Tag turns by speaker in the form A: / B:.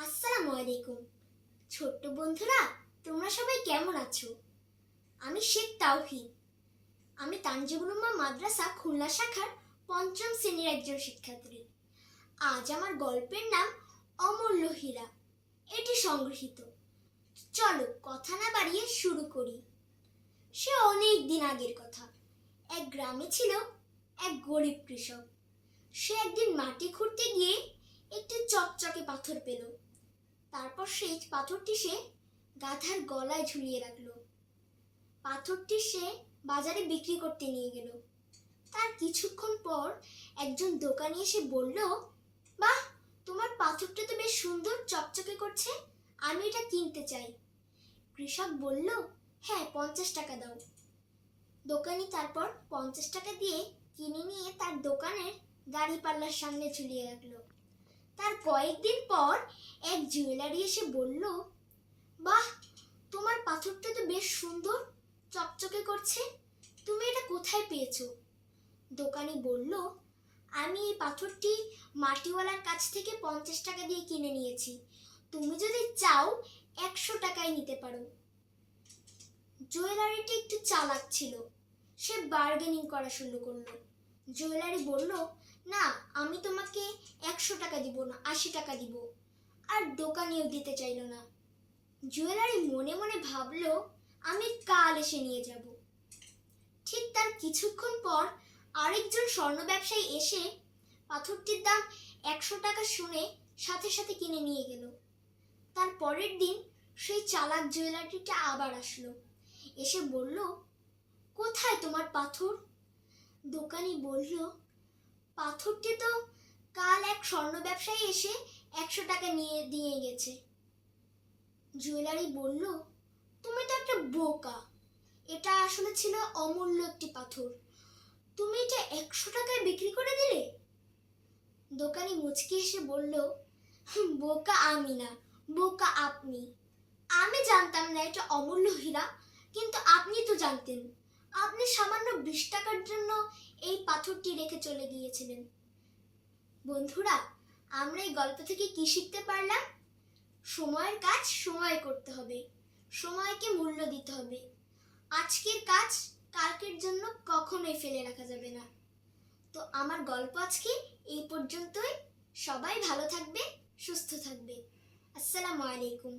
A: আসসালামু আলাইকুম। ছোট্ট বন্ধুরা, তোমরা সবাই কেমন আছো? আমি শেখ তাওহিদ। আমি তানজিবুলুমা মাদ্রাসা খুলনা শাখার পঞ্চম শ্রেণির একজন শিক্ষার্থী। আজ আমার গল্পের নাম অমূল্য হীরা। এটি সংগৃহীত। চলো কথা না বাড়িয়ে শুরু করি। সে অনেক দিন আগের কথা। এক গ্রামে ছিল এক গরিব কৃষক। সে একদিন মাটি খুঁড়তে গিয়ে একটি চকচকে পাথর পেল। তারপর সেই পাথরটি সে গাধার গলায় ঝুলিয়ে রাখল। পাথরটি সে বাজারে বিক্রি করতে নিয়ে গেল। তার কিছুক্ষণ পর একজন দোকানি এসে বলল, বাহ, তোমার পাথরটা তো বেশ সুন্দর, চকচকে করছে, আমি এটা কিনতে চাই। কৃষক বলল হ্যাঁ পঞ্চাশ টাকা দাও। দোকানি তারপর পঞ্চাশ টাকা দিয়ে কিনে নিয়ে তার দোকানের গাড়ি পাল্লার সামনে ঝুলিয়ে রাখল। তার কয়েকদিন পর এক জুয়েলারি এসে বলল, বাহ, তোমার পাথরটা তো বেশ সুন্দর, চকচকে করছে। তুমি এটা কোথায় পেয়েছ? দোকানি বলল, আমি এই পাথরটি মাটিওয়ালার কাছ থেকে পঞ্চাশ টাকা দিয়ে কিনে নিয়েছি। তুমি যদি চাও, একশো টাকায় নিতে পারো। জুয়েলারিটি একটু চালাক ছিল। সে বার্গেনিং করা শুরু করল। জুয়েলারি বলল, না, আমি তোমাকে একশো টাকা দিব না, আশি টাকা দিব। আর দোকানেও দিতে চাইলো না। জুয়েলারি মনে মনে ভাবলো, আমি কাল এসে নিয়ে যাব। ঠিক তার কিছুক্ষণ পর আরেকজন স্বর্ণ ব্যবসায়ী এসে পাথরটির দাম একশো টাকা শুনে সাথে সাথে কিনে নিয়ে গেল। তার পরের দিন সেই চালাক জুয়েলারিটা আবার আসলো। এসে বলল, কোথায় তোমার পাথর? দোকানি বলল, পাথরটি তো কাল এক স্বর্ণ ব্যবসায়ী এসে একশো টাকা নিয়ে, দিয়ে গেছে। জুয়েলারি বলল, তুমি তো একটা বোকা। এটা আসলে ছিল অমূল্য একটি পাথর। তুমি এটা একশো টাকায় বিক্রি করে দিলে? দোকানি মুচকি এসে বলল বোকা আমি না, বোকা আপনি। আমি জানতাম না এটা অমূল্য হীরা, কিন্তু আপনি তো জানতেন। আপনি সামান্য বিশ টাকার জন্য এই পাথরটি রেখে চলে গিয়েছিলেন। বন্ধুরা, আমরা এই গল্প থেকে কি শিখতে পারলাম? সময়ের কাজ সময় করতে হবে, সময়কে মূল্য দিতে হবে। আজকের কাজ কালকের জন্য কখনোই ফেলে রাখা যাবে না। তো আমার গল্প আজকে এই পর্যন্তই। সবাই ভালো থাকবে, সুস্থ থাকবে। আসসালামু আলাইকুম।